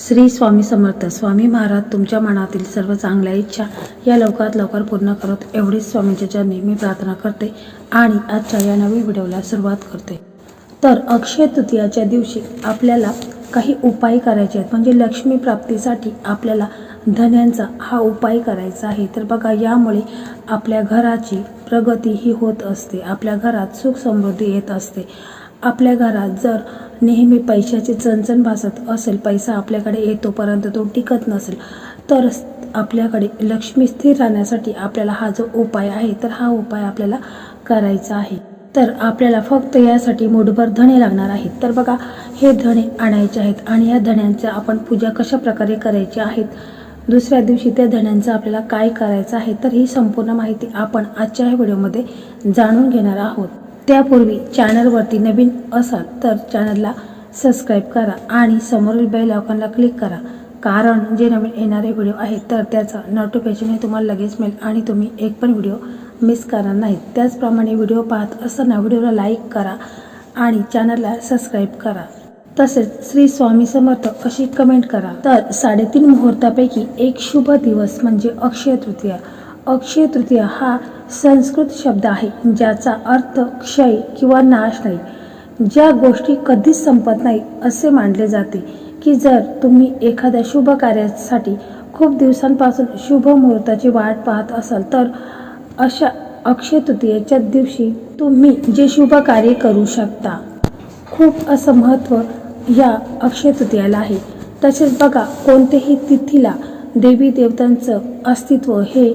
श्री स्वामी समर्थ. स्वामी महाराज तुमच्या मनातील सर्व चांगल्या इच्छा या लवकरात लवकर पूर्ण करत एवढीच स्वामींच्या चरणी मी प्रार्थना करते आणि आजच्या या नवीन व्हिडिओला सुरुवात करते. तर अक्षय तृतीयाच्या दिवशी आपल्याला काही उपाय करायचे आहेत. म्हणजे लक्ष्मी प्राप्तीसाठी आपल्याला धन्यांचा हा उपाय करायचा आहे. तर बघा यामुळे आपल्या घराची प्रगती ही होत असते. आपल्या घरात सुख समृद्धी येत असते. आपल्या घरात जर नेहमी पैशाची चणचण भासत असेल पैसा आपल्याकडे येतो परंतु तो टिकत नसेल तर आपल्याकडे लक्ष्मी स्थिर राहण्यासाठी आपल्याला हा जो उपाय आहे तर हा उपाय आपल्याला करायचा आहे. तर आपल्याला फक्त यासाठी मुठभर धणे लागणार आहेत. तर बघा हे धणे आणायचे आहेत आणि या धण्यांचा आपण पूजा कशा प्रकारे करायची आहेत दुसऱ्या दिवशी त्या धण्यांचं आपल्याला काय करायचं आहे? तर ही संपूर्ण माहिती आपण आजच्या या व्हिडिओमध्ये जाणून घेणार आहोत. त्यापूर्वी चॅनलवरती नवीन असाल तर चॅनलला सबस्क्राईब करा आणि समोरील बेल आयकॉनला क्लिक करा. कारण जे नवीन येणारे व्हिडिओ आहेत तर त्याचं नोटिफिकेशनने तुम्हाला लगेच मिळेल आणि तुम्ही एक पण व्हिडिओ मिस करणार नाहीत. त्याचप्रमाणे व्हिडिओ पाहत असताना व्हिडिओला लाईक करा आणि चॅनलला सबस्क्राईब करा. तसेच श्री स्वामी समर्थ अशी कमेंट करा. तर साडेतीन मुहूर्तापैकी एक शुभ दिवस म्हणजे अक्षय तृतीया. अक्षय तृतीया हा संस्कृत शब्द आहे ज्याचा अर्थ क्षय किंवा नाश नाही. ज्या गोष्टी कधीच संपत नाही असे मानले जाते की जर तुम्ही एखाद्या शुभ कार्यासाठी खूप दिवसांपासून शुभ मुहूर्ताची वाट पाहत असाल तर अशा अक्षय तृतीयेच्या दिवशी तुम्ही जे शुभ कार्य करू शकता. खूप असं महत्त्व या अक्षय तृतीयाला आहे. तसेच बघा कोणत्याही तिथीला देवी देवतांचं अस्तित्व हे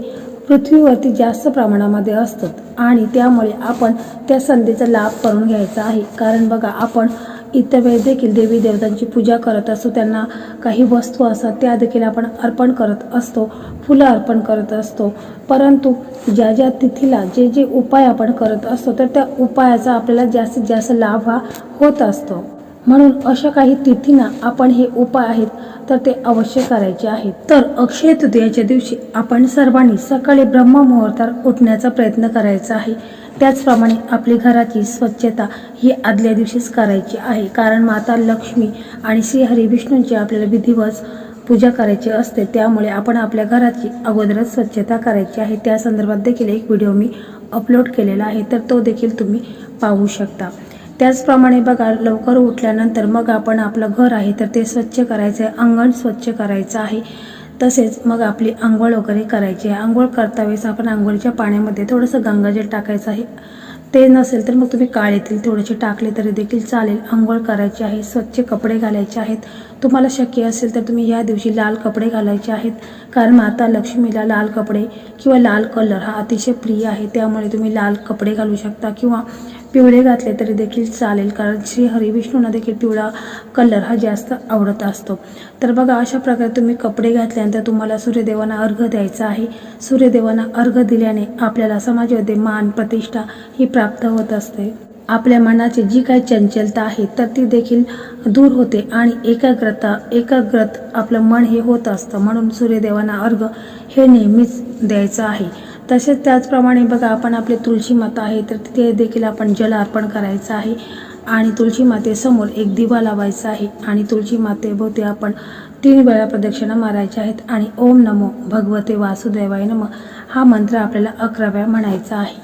पृथ्वीवरती जास्त प्रमाणामध्ये असतात आणि त्यामुळे आपण त्या संधीचा लाभ करून घ्यायचा आहे. कारण बघा आपण इतर वेळेस देखील देवी देवतांची पूजा करत असतो त्यांना काही वस्तू असतात त्या देखील आपण अर्पण करत असतो फुलं अर्पण करत असतो. परंतु ज्या ज्या तिथीला जे जे उपाय आपण करत असतो तर त्या उपायाचा आपल्याला जास्तीत जास्त लाभ हा होत असतो. म्हणून अशा काही तिथींना आपण हे उपाय आहेत तर ते अवश्य करायचे आहेत. तर अक्षय तृतीयाच्या दिवशी आपण सर्वांनी सकाळी ब्रह्ममुहूर्तात उठण्याचा प्रयत्न करायचा आहे. त्याचप्रमाणे आपली घराची स्वच्छता ही आदल्या दिवशीच करायची आहे. कारण माता लक्ष्मी आणि श्री हरी विष्णूंची आपल्याला विधिवत पूजा करायची असते. त्यामुळे आपण आपल्या घराची अगोदरच स्वच्छता करायची आहे. त्या संदर्भात देखील एक व्हिडिओ मी अपलोड केलेला आहे. तर तो देखील तुम्ही पाहू शकता. त्याचप्रमाणे बघा लवकर उठल्यानंतर मग आपण आपलं घर आहे तर ते स्वच्छ करायचं आहे अंगण स्वच्छ करायचं आहे. तसेच मग आपली आंघोळ वगैरे करायची आहे. आंघोळ करता वेळेस आपण आंघोळीच्या पाण्यामध्ये थोडंसं गंगाजल टाकायचं आहे. ते नसेल तर मग तुम्ही काळेतील थोडेसे टाकले तरी देखील चालेल. आंघोळ करायची आहे स्वच्छ कपडे घालायचे आहेत. तुम्हाला शक्य असेल तर तुम्ही या दिवशी लाल कपडे घालायचे आहेत. कारण माता लक्ष्मीला लाल कपडे किंवा लाल कलर हा अतिशय प्रिय आहे. त्यामुळे तुम्ही लाल कपडे घालू शकता किंवा पिवळे घातले तरी देखील चालेल कारण श्री हरिविष्णूंना देखील पिवळा कलर हा जास्त आवडत असतो. तर बघा अशा प्रकारे तुम्ही कपडे घातल्यानंतर तुम्हाला सूर्यदेवांना अर्घ द्यायचा आहे. सूर्यदेवांना अर्घ दिल्याने आपल्याला समाजामध्ये मान प्रतिष्ठा ही प्राप्त होत असते. आपल्या मनाची जी काही चंचलता आहे तर ती देखील दूर होते आणि एकाग्रता एकाग्रत आपलं मन हे होत असतं. म्हणून सूर्यदेवांना अर्घ हे नेहमीच द्यायचं आहे. तसेच त्याचप्रमाणे बघा आपण आपले तुळशी माता आहे तर तिथे देखील आपण जल अर्पण करायचं आहे. आणि तुळशी मातेसमोर एक दिवा लावायचा आहे. आणि तुळशी मातेभोवती आपण तीन वेळा प्रदक्षिणा मारायच्या आहेत. आणि ओम नमो भगवते वासुदेवाय नम हा मंत्र आपल्याला अकरा वेळा म्हणायचा आहे.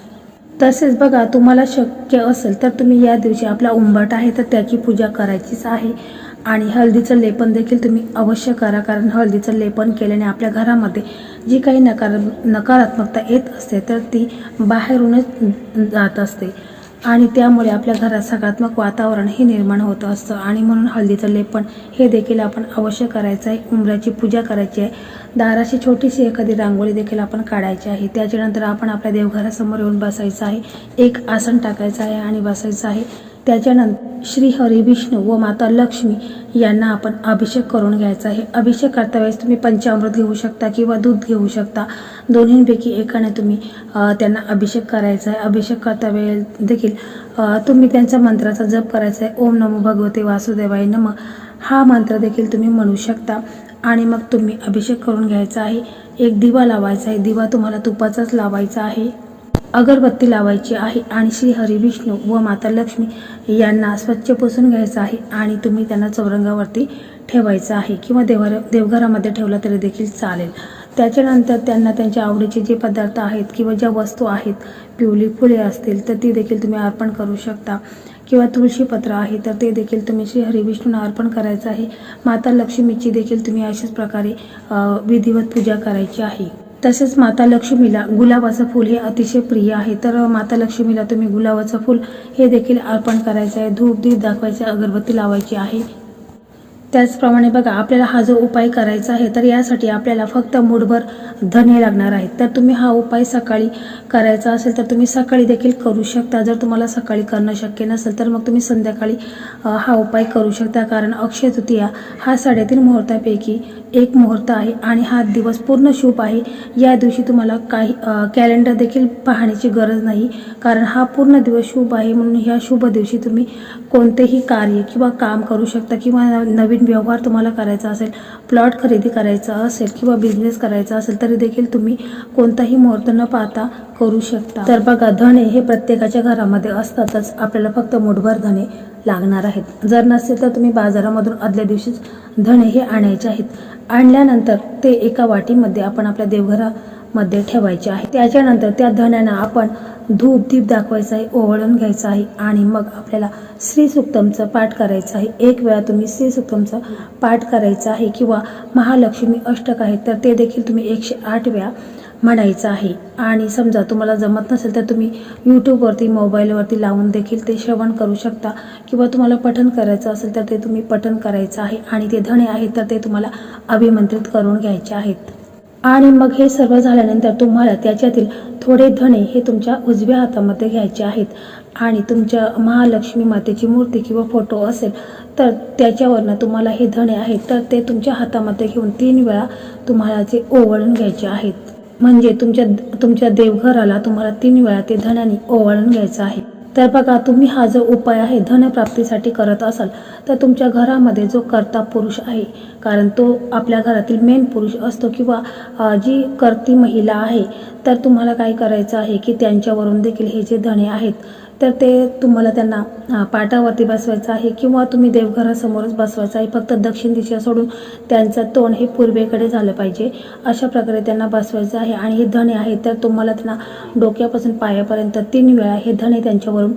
तसेच बघा तुम्हाला शक्य असेल तर तुम्ही या दिवशी आपला उंबट आहे तर त्याची पूजा करायचीच आहे. आणि हळदीचं लेपन देखील तुम्ही अवश्य करा कारण हळदीचं लेपन केल्याने आपल्या घरामध्ये जी काही नकार नकारात्मकता येत असते तर ती बाहेरूनच जात असते. आणि त्यामुळे आपल्या घरात सकारात्मक वातावरण हे निर्माण होत असतं. आणि म्हणून हळदीचं लेपन हे देखील आपण अवश्य करायचं आहे. उंबऱ्याची पूजा करायची आहे. दाराशी छोटीशी एखादी रांगोळी देखील आपण काढायची आहे. त्याच्यानंतर आपण आपल्या देवघरासमोर येऊन बसायचं आहे. एक आसन टाकायचं आहे आणि बसायचं आहे. त्याच्यानंतर श्री हरी विष्णू व माता लक्ष्मी यांना आपण अभिषेक करून घ्यायचा आहे. अभिषेक करता वेळेस तुम्ही पंचामृत घेऊ शकता किंवा दूध घेऊ शकता. दोन्हींपैकी एकाने तुम्ही त्यांना अभिषेक करायचा आहे. अभिषेक करता वेळेस देखील तुम्ही त्यांच्या मंत्राचा जप करायचा आहे. ओम नमो भगवते वासुदेवाय नम. हा मंत्र देखील तुम्ही म्हणू शकता. आणि मग तुम्ही अभिषेक करून घ्यायचा आहे. एक दिवा लावायचा आहे. दिवा तुम्हाला तुपाचाच लावायचा आहे. अगरबत्ती लावायची आहे आणि श्री हरी विष्णू व माता लक्ष्मी यांना स्वच्छ पुसून घ्यायचं आहे आणि तुम्ही त्यांना चौरंगावरती ठेवायचं आहे किंवा देवर देवघरामध्ये ठेवलं तरी देखील चालेल. त्याच्यानंतर त्यांना त्यांच्या आवडीचे जे पदार्थ आहेत किंवा ज्या वस्तू आहेत पिवली फुले असतील तर ती देखील तुम्ही अर्पण करू शकता. किंवा तुळशीपत्र आहे तर ते देखील तुम्ही श्री हरिविष्णूंना अर्पण करायचं आहे. माता लक्ष्मीची देखील तुम्ही अशाच प्रकारे विधिवत पूजा करायची आहे. तसेच माता लक्ष्मीला गुलाबाचं फूल हे अतिशय प्रिय आहे. तर माता लक्ष्मीला तुम्ही गुलाबाचं फूल हे देखील अर्पण करायचं आहे. धूप दीप दाखवायचं अगरबत्ती लावायची आहे. त्याचप्रमाणे बघा आपल्याला हा जो उपाय करायचा आहे तर यासाठी आपल्याला फक्त मूठभर धने लागणार आहेत. तर तुम्ही हा उपाय सकाळी करायचा असेल तर तुम्ही सकाळी देखील करू शकता. जर तुम्हाला सकाळी करणं शक्य नसेल तर मग तुम्ही संध्याकाळी हा उपाय करू शकता. कारण अक्षय तृतीया हा साडेतीन मुहूर्तापैकी एक मुहूर्त आहे आणि हा दिवस पूर्ण शुभ आहे. या दिवशी तुम्हाला काही कॅलेंडर देखील पाहण्याची गरज नाही. कारण हा पूर्ण दिवस शुभ आहे म्हणून ह्या शुभ दिवशी तुम्ही कोणतेही कार्य किंवा काम करू शकता किंवा नवीन व्यवहार तुम्हाला करायचा असेल प्लॉट खरेदी करायचा असेल किंवा बिझनेस करायचा असेल तरी देखील तुम्ही कोणताही मुहूर्त न पाहता करू शकता. तर बघा धने हे प्रत्येकाच्या घरामध्ये असतातच. आपल्याला फक्त मुठभर धने लागणार आहेत. जर नसेल तर तुम्ही बाजारामधून आदल्या दिवशीच धने हे आणायचे आहेत. आणल्यानंतर ते एका वाटीमध्ये आपण आपल्या देवघरा मध्ये ठेवायचे आहे. त्याच्यानंतर त्या धण्यांना आपण धूप दीप दाखवायचा आहे ओवळून घ्यायचं आहे आणि मग आपल्याला श्री सुक्तमचं पाठ करायचं आहे. एक वेळा तुम्ही श्री सुक्तमचं पाठ करायचं आहे किंवा महालक्ष्मी अष्टक आहे तर ते देखील तुम्ही एकशे आठ वेळा म्हणायचं आहे. आणि समजा तुम्हाला जमत नसेल तर तुम्ही यूट्यूबवरती मोबाईलवरती लावून देखील ते श्रवण करू शकता किंवा तुम्हाला पठन करायचं असेल तर ते तुम्ही पठन करायचं आहे आणि ते धणे आहेत तर ते तुम्हाला अभिमंत्रित करून घ्यायचे आहेत. आणि मग हे सर्व झाल्यानंतर तुम्हाला त्याच्यातील थोडे धणे हे तुमच्या उजव्या हातामध्ये घ्यायचे आहेत. आणि तुमच्या महालक्ष्मी मातेची मूर्ती किंवा फोटो असेल तर त्याच्यावरनं तुम्हाला हे धणे आहेत तर ते तुमच्या हातामध्ये घेऊन तीन वेळा तुम्हाला ते ओवाळून घ्यायचे आहेत. म्हणजे तुमच्या तुमच्या देवघराला तुम्हाला तीन वेळा ते धण्याने ओवाळून घ्यायचं आहे. तर बघा तुम्ही हा जो उपाय आहे धनप्राप्तीसाठी करत असाल तर तुमच्या घरामध्ये जो कर्ता पुरुष आहे कारण तो आपल्या घरातील मेन पुरुष असतो किंवा जी करती महिला आहे तर तुम्हाला काय करायचं आहे की त्यांच्यावरून देखील हे जे धणे आहेत तर ते तुम्हाला त्यांना पाटावरती बसवायचं आहे किंवा तुम्ही देवघरासमोरच बसवायचं आहे. फक्त दक्षिण दिशा सोडून त्यांचं तोंड हे पूर्वेकडे झालं पाहिजे. अशा प्रकारे त्यांना बसवायचं आहे. आणि हे धणे आहे तर तुम्हाला त्यांना डोक्यापासून पायापर्यंत तीन वेळा हे धणे त्यांच्यावरून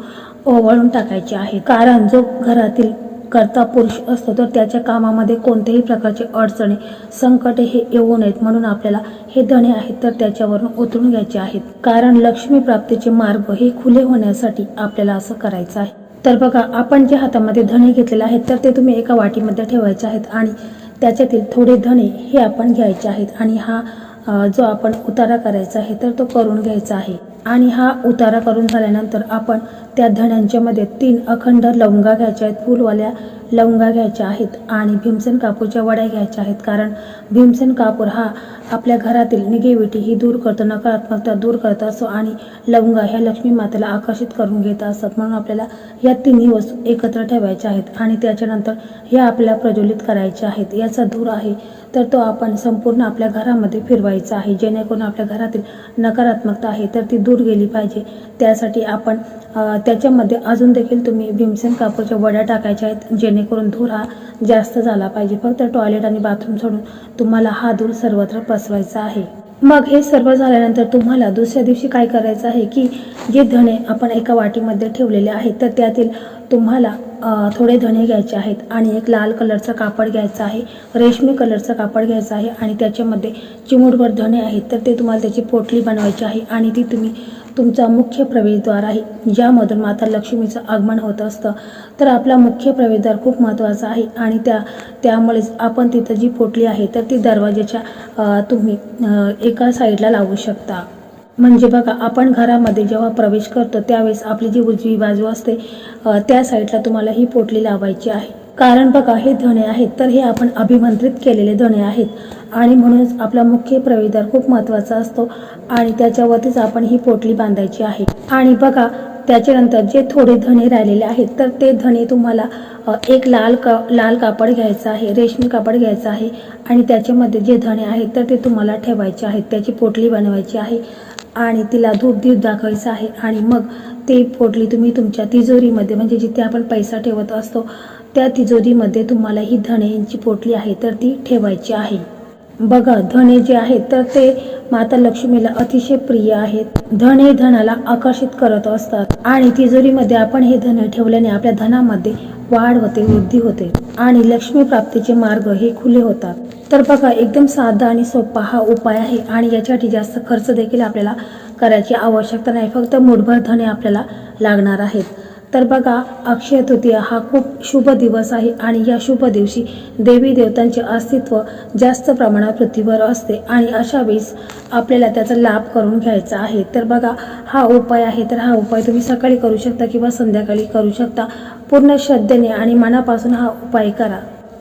ओवाळून टाकायचे आहे. कारण जो घरातील करता पुरुष असतो तर त्याच्या कामामध्ये कोणत्याही प्रकारचे अडचणी संकटे हे येऊ नयेत म्हणून आपल्याला हे धणे आहेत तर त्याच्यावरून उतरून घ्यायचे आहेत. कारण लक्ष्मी प्राप्तीचे मार्ग हे खुले होण्यासाठी आपल्याला असं करायचं आहे. तर बघा आपण जे हातामध्ये धणे घेतलेले आहेत तर ते तुम्ही एका वाटीमध्ये ठेवायचे आहेत आणि त्याच्यातील थोडे धणे हे आपण घ्यायचे आहेत आणि हा जो आपण उतारा करायचा आहे तर तो करून घ्यायचा आहे. आणि हा उतारा करून झाल्यानंतर आपण त्या धड्यांच्यामध्ये तीन अखंड लवंगा घ्यायच्या आहेत फुलवाल्या लवंगा घ्यायच्या आहेत आणि भीमसेन कापूरच्या वड्या घ्यायच्या आहेत. कारण भीमसेन कापूर हा आपल्या घरातील निगेटिव्हिटी ही दूर करतो नकारात्मकता दूर करत असतो आणि लवंगा ह्या लक्ष्मी मातेला आकर्षित करून घेत असतात म्हणून आपल्याला या तिन्ही वस्तू एकत्र ठेवायच्या आहेत आणि त्याच्यानंतर ह्या आपल्याला प्रज्वलित करायच्या आहेत. याचा धूर आहे तर तो आपण संपूर्ण आपल्या घरामध्ये फिरवायचा आहे. जेणेकरून आपल्या घरातील नकारात्मकता आहे तर ती दूर गेली पाहिजे. त्यासाठी आपण त्याच्यामध्ये अजून देखील तुम्ही भीमसेन कापूरच्या वड्या टाकायच्या आहेत जेणेकरून धूर हा जास्त झाला पाहिजे. फक्त टॉयलेट आणि बाथरूम सोडून तुम्हाला हा धूर सर्वत्र पसरायचा आहे. मग हे सर्व झाल्यानंतर तुम्हाला दुसऱ्या दिवशी काय करायचं आहे की जे धणे आपण एका वाटीमध्ये ठेवलेले आहेत तर त्यातील तुम्हाला थोडे धणे घ्यायचे आहेत आणि एक लाल कलरचं कापड घ्यायचं आहे रेशमी कलरचं कापड घ्यायचं आहे आणि त्याच्यामध्ये चिमूटभर धणे आहेत तर ते तुम्हाला त्याची पोटली बनवायची आहे आणि ती तुम्ही तुमचा मुख्य प्रवेशद्वार आहे. ज्यामधून माता लक्ष्मीचं आगमन होत असतं. तर आपला मुख्य प्रवेशद्वार खूप महत्त्वाचा आहे आणि त्या त्यामुळेच आपण तिथं जी पोटली आहे तर ती दरवाजाच्या तुम्ही एका साईडला लावू शकता. म्हणजे बघा आपण घरामध्ये जेव्हा प्रवेश करतो त्यावेळेस आपली जी उजवी बाजू असते त्या साईडला तुम्हाला ही पोटली लावायची आहे. कारण बघा हे धणे आहेत तर हे आपण अभिमंत्रित केलेले धणे आहेत. आणि म्हणूनच आपला मुख्य प्रवेशद्वार खूप महत्त्वाचा असतो आणि त्याच्यावरतीच आपण ही पोटली बांधायची आहे. आणि बघा त्याच्यानंतर जे थोडे धणे राहिलेले आहेत तर ते धणे तुम्हाला एक लाल का लाल कापड घ्यायचं आहे रेशमी कापड घ्यायचं आहे. आणि त्याच्यामध्ये जे धणे आहेत तर ते तुम्हाला ठेवायचे आहेत त्याची पोटली बनवायची आहे. आणि तिला धूप दीप दाखवायचं आहे. आणि मग ते पोटली तुम्ही तुमच्या तिजोरीमध्ये म्हणजे जिथे आपण पैसा ठेवत असतो त्या तिजोरीमध्ये तुम्हाला ही धण्यांची पोटली आहे तर ती ठेवायची आहे. बघा धणे जे आहेत तर ते माता लक्ष्मीला अतिशय प्रिय आहेत. धन हे धनाला आकर्षित करत असतात. आणि तिजोरीमध्ये आपण हे धन ठेवल्याने आपल्या धनामध्ये वाढ होते वृद्धी होते. आणि लक्ष्मी प्राप्तीचे मार्ग हे खुले होतात. तर बघा एकदम साधा आणि सोपा हा उपाय आहे. आणि याच्यासाठी जास्त खर्च देखील आपल्याला करायची आवश्यकता नाही. फक्त मुठभर धने आपल्याला लागणार आहेत. तर बघा अक्षय तृतीया हा खूप शुभ दिवस आहे आणि या शुभ दिवशी देवी देवतांचे अस्तित्व जास्त प्रमाणात पृथ्वीवर असते आणि अशा वेळेस आपल्याला त्याचा लाभ करून घ्यायचा आहे. तर बघा हा उपाय आहे. तर हा उपाय तुम्ही सकाळी करू शकता किंवा संध्याकाळी करू शकता. पूर्ण श्रद्धेने आणि मनापासून हा उपाय करा.